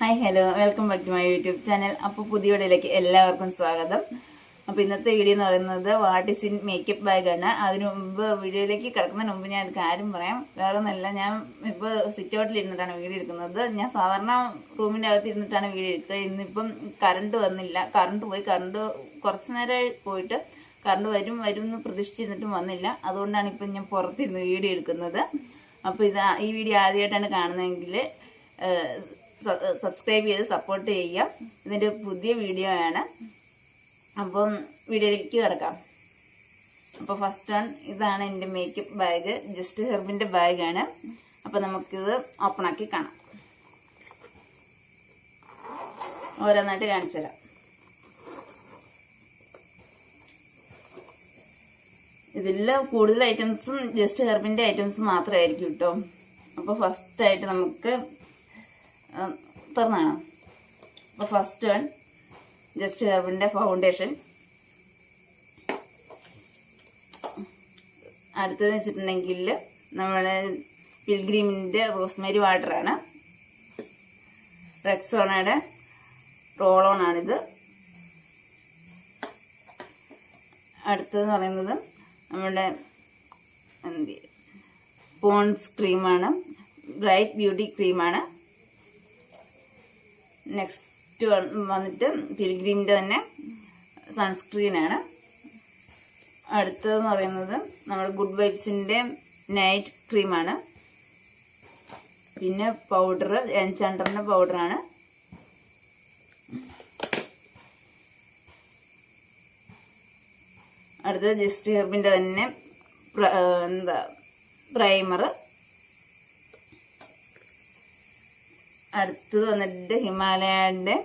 Hi hello welcome back to my YouTube channel അപ്പോൾ പുതിയ വീഡിയോയിലേക്ക് എല്ലാവർക്കും സ്വാഗതം. അപ്പോൾ ഇന്നത്തെ വീഡിയോ എന്ന് പറയുന്നത് വാട്ട് ഇസ് ഇൻ മേക്കപ്പ് ബാഗാണ് അതിനു മുമ്പ് വീഡിയോയിലേക്ക് കിടക്കുന്നതിന് മുമ്പ് ഞാൻ കാര്യം പറയാം. വേറെ ഒന്നല്ല ഞാൻ ഇപ്പോൾ സിറ്റ് ഔട്ടിൽ ഇരുന്നിട്ടാണ് വീഡിയോ എടുക്കുന്നത്. ഞാൻ സാധാരണ റൂമിന്റെ അകത്ത് ഇരുന്നിട്ടാണ് വീഡിയോ എടുക്കുക. ഇന്നിപ്പം കറണ്ട് വന്നില്ല. കറണ്ട് പോയി. കറണ്ട് കുറച്ച് നേരം പോയിട്ട് കറണ്ട് വരും വരും എന്ന് പ്രതീക്ഷിച്ചിരുന്നിട്ടും വന്നില്ല. അതുകൊണ്ടാണ് ഇപ്പം ഞാൻ പുറത്തിരുന്ന് വീഡിയോ എടുക്കുന്നത്. അപ്പോൾ ഇത് ഈ വീഡിയോ ആദ്യമായിട്ടാണ് കാണുന്നതെങ്കിൽ സബ്സ്ക്രൈബ് ചെയ്ത് സപ്പോർട്ട് ചെയ്യുക. ഇതിന്റെ പുതിയ വീഡിയോ ആണ്. അപ്പം വീഡിയോയിലേക്ക് കിടക്കാം. അപ്പോൾ ഫസ്റ്റ് വൺ ഇതാണ് എന്റെ മേക്കപ്പ് ബാഗ് ജസ്റ്റ് ഹെർബിന്റെ ബാഗാണ് അപ്പോൾ നമുക്കിത് ഓപ്പൺ ആക്കി കാണാം. ഓരോന്നായിട്ട് കാണിച്ചു തരാം. ഇതിൽ കൂടുതൽ ഐറ്റംസും ജസ്റ്റ് ഹെർബിന്റെ ഐറ്റംസ് മാത്രമായിരിക്കും കേട്ടോ അപ്പോൾ ഫസ്റ്റായിട്ട് നമുക്ക് തുറന്നാണ്? അപ്പോൾ ഫസ്റ്റ് വൺ ജസ്റ്റ് ഹെർബിന്റെ ഫൗണ്ടേഷൻ അടുത്തത് വെച്ചിട്ടുണ്ടെങ്കിൽ നമ്മുടെ പിൽഗ്രീമിന്റെ റോസ്മേരി വാട്ടറാണ് റെക്സോണയുടെ റോളോൺ ആണിത്. അടുത്തതെന്ന് പറയുന്നത് നമ്മുടെ എന്ത് പോൺസ് ക്രീമാണ്. ബ്രൈറ്റ് ബ്യൂട്ടി ക്രീമാണ്. നെക്സ്റ്റ് വന്നിട്ട് പിൽഗ്രീമിന്റെ തന്നെ സൺസ്ക്രീനാണ് അടുത്തതെന്ന് പറയുന്നത് നമ്മൾ ഗുഡ് വൈബ്സിന്റെ നൈറ്റ് ക്രീമാണ് പിന്നെ പൗഡർ എൻചാണ്ടറിന്റെ പൗഡറാണ് അടുത്തത് ജസ്റ്റ് ഹെർബിന്റെ തന്നെ എന്താ പ്രൈമർ അടുത്തത് വന്നിട്ട് ഹിമാലയയുടെ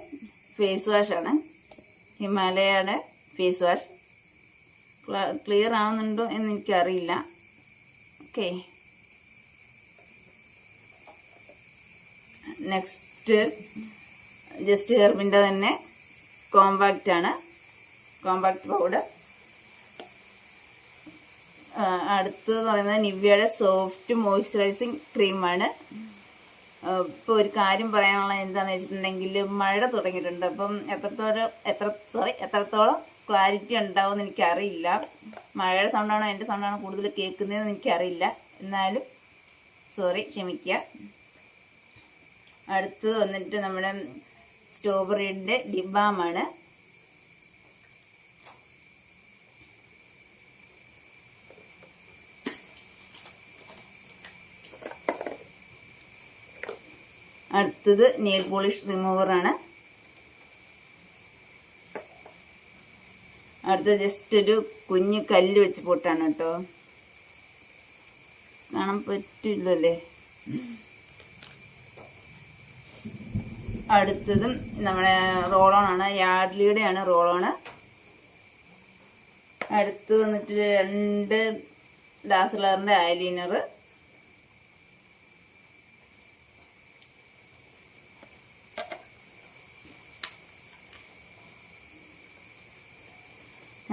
ഫേസ് വാഷാണ് ഹിമാലയയുടെ ഫേസ് വാഷ് ക്ലിയർ ആവുന്നുണ്ടോ എന്ന് എനിക്കറിയില്ല. ഓക്കെ നെക്സ്റ്റ് ജസ്റ്റ് ഹെർബിന്റെ തന്നെ കോമ്പാക്റ്റ് ആണ്. കോമ്പാക്റ്റ് പൗഡർ അടുത്തത് പറയുന്നത് നിവ്യയുടെ സോഫ്റ്റ് മോയ്സ്ചറൈസിങ് ക്രീമാണ് ഇപ്പോൾ ഒരു കാര്യം പറയാനുള്ള എന്താണെന്ന് വെച്ചിട്ടുണ്ടെങ്കിൽ മഴ തുടങ്ങിയിട്ടുണ്ട്. അപ്പം എത്രത്തോളം എത്ര സോറി എത്രത്തോളം ക്ലാരിറ്റി ഉണ്ടാവുമെന്ന് എനിക്കറിയില്ല. മഴയുടെ സൗണ്ടാണോ എന്റെ സൗണ്ടാണോ കൂടുതൽ കേൾക്കുന്നതെന്ന് എനിക്കറിയില്ല. എന്നാലും സോറി ക്ഷമിക്കുക. അടുത്ത് വന്നിട്ട് നമ്മുടെ സ്ട്രോബെറിയുടെ ഡിബാമാണ്. അടുത്തത് നെയിൽ പോളിഷ് റിമൂവർ ആണ്. അടുത്തത് ജസ്റ്റ് ഒരു കുഞ്ഞ് കല്ല് വെച്ച് പൊട്ടാണ് കേട്ടോ. കാണാൻ പറ്റില്ലല്ലേ? അടുത്തതും നമ്മുടെ റോളോൺ ആണ്. യാഡ്ലിയുടെ ആണ് റോളോൺ അടുത്ത് വന്നിട്ട് രണ്ട് ഡാസ്ലറിന്റെ ഐലൈനർ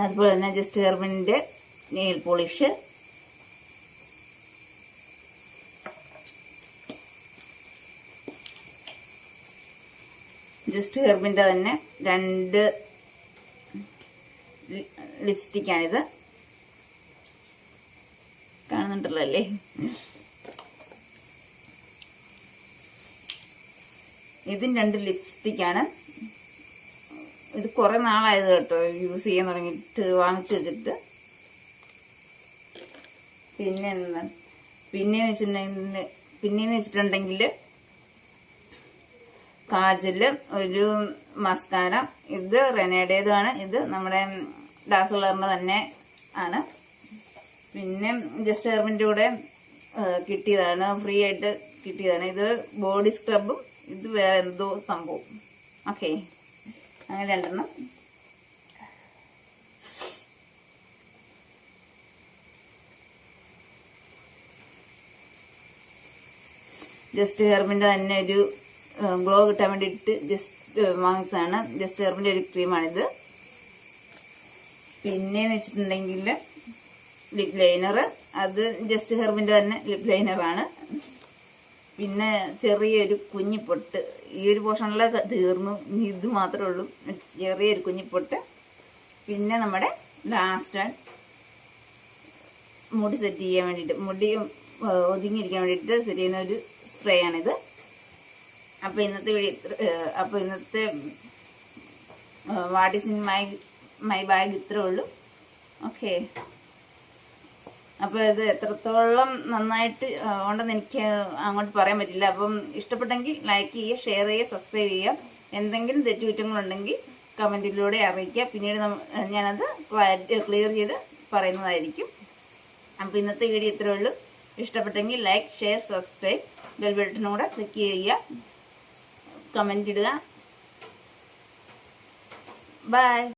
അതുപോലെ തന്നെ ജസ്റ്റ് ഹെർബിന്റെ നെയിൽ പോളിഷ് ജസ്റ്റ് ഹെർബിന്റെ തന്നെ രണ്ട് ലിപ്സ്റ്റിക്കാണിത് കാണുന്നുണ്ടല്ലോ അല്ലേ? ഇതും രണ്ട് ലിപ്സ്റ്റിക്കാണ് ഇത് കുറെ നാളായത് കേട്ടോ. യൂസ് ചെയ്യാൻ തുടങ്ങിയിട്ട് വാങ്ങിച്ചു വെച്ചിട്ട്. പിന്നെ എന്താ? പിന്നെന്ന് വെച്ചിട്ടുണ്ടെങ്കിൽ പിന്നെന്ന് വെച്ചിട്ടുണ്ടെങ്കിൽ കാജൽ ഒരു മസ്കാര ഇത് റെനേഡേതാണ് ഇത് നമ്മുടെ ഡാസുള്ളറിന്റെ തന്നെ ആണ്. പിന്നെ ജസ്റ്റ് ഹെർമിന്റെ കൂടെ കിട്ടിയതാണ്. ഫ്രീ ആയിട്ട് കിട്ടിയതാണ്. ഇത് ബോഡി സ്ക്രബും ഇത് വേറെ എന്തോ സംഭവം. ഓക്കെ. അങ്ങനെ രണ്ടെണ്ണം. ജസ്റ്റ് ഹെർബിന്റെ തന്നെ ഒരു ഗ്ലോ കിട്ടാൻ വേണ്ടിയിട്ട് ജസ്റ്റ് വാങ്ങിച്ചതാണ്. ജസ്റ്റ് ഹെർബിന്റെ ഒരു ക്രീമാണിത്. പിന്നെന്ന് വെച്ചിട്ടുണ്ടെങ്കിൽ ലിപ് ലൈനർ അത് ജസ്റ്റ് ഹെർബിന്റെ തന്നെ ലിപ് ലൈനറാണ് പിന്നെ ചെറിയൊരു കുഞ്ഞി പൊട്ട് ഈ ഒരു പോർഷനിലെ തീർന്നു. ഇത് മാത്രമേ ഉള്ളൂ. ചെറിയൊരു കുഞ്ഞി പൊട്ട് പിന്നെ നമ്മുടെ ലാസ്റ്റ് മുടി സെറ്റ് ചെയ്യാൻ വേണ്ടിയിട്ട് മുടി ഒതുങ്ങിയിരിക്കാൻ വേണ്ടിയിട്ട് സെറ്റ് ചെയ്യുന്ന ഒരു സ്പ്രേ ആണിത്. അപ്പോൾ ഇന്നത്തെ വീഡിയോ അപ്പോൾ ഇന്നത്തെ what is in my my bag ഇത്രേ ഉള്ളൂ. ഓക്കെ. അപ്പോൾ ഇത് എത്രത്തോളം നന്നായിട്ട് ഉണ്ടെന്ന് എനിക്ക് അങ്ങോട്ട് പറയാൻ പറ്റില്ല. അപ്പം ഇഷ്ടപ്പെട്ടെങ്കിൽ ലൈക്ക് ചെയ്യുക ഷെയർ ചെയ്യുക സബ്സ്ക്രൈബ് ചെയ്യുക. എന്തെങ്കിലും തെറ്റുകുറ്റങ്ങളുണ്ടെങ്കിൽ കമന്റിലൂടെ അറിയിക്കുക. പിന്നീട് ഞാനത് ക്ലിയർ ചെയ്ത് പറയുന്നതായിരിക്കും. അപ്പോൾ ഇന്നത്തെ വീഡിയോ ഇത്രേ ഉള്ളൂ. ഇഷ്ടപ്പെട്ടെങ്കിൽ ലൈക്ക് ഷെയർ സബ്സ്ക്രൈബ് ബെൽ ബട്ടണും ക്ലിക്ക് ചെയ്യുക. കമന്റ് ഇടുക. ബൈ